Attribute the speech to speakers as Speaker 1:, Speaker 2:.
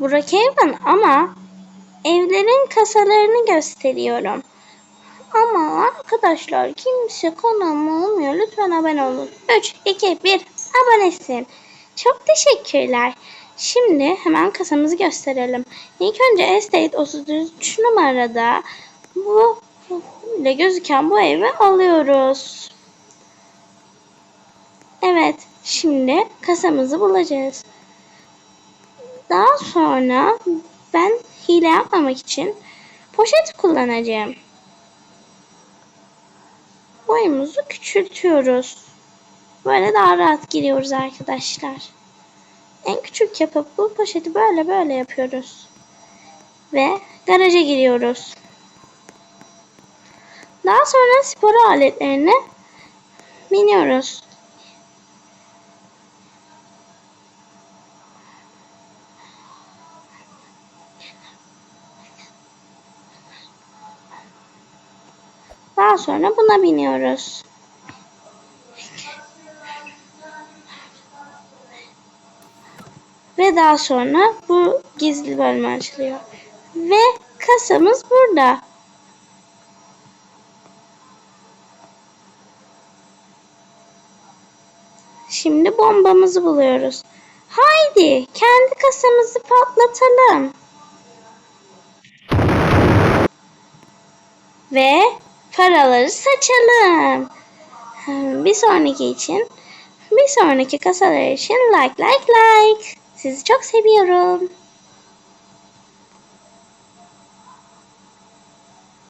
Speaker 1: Brookhaven ama evlerin kasalarını gösteriyorum. Ama arkadaşlar kimse kanalıma olmuyor. Lütfen abone olun. 3, 2, 1 abonesin. Çok teşekkürler. Şimdi hemen kasamızı gösterelim. İlk önce Estate 33 numarada bu ile gözüken bu evi alıyoruz. Evet, şimdi kasamızı bulacağız. Daha sonra ben hile yapmamak için poşet kullanacağım. Boyumuzu küçültüyoruz. Böyle daha rahat giriyoruz arkadaşlar. En küçük yapıp bu poşeti böyle böyle yapıyoruz. Ve garaja giriyoruz. Daha sonra spor aletlerine biniyoruz. Daha sonra buna biniyoruz. Ve daha sonra bu gizli bölme açılıyor. Ve kasamız burada. Şimdi bombamızı buluyoruz. Haydi kendi kasamızı patlatalım. Ve paraları saçalım. Bir sonraki için, bir sonraki kasalar için like like like. Sizi çok seviyorum.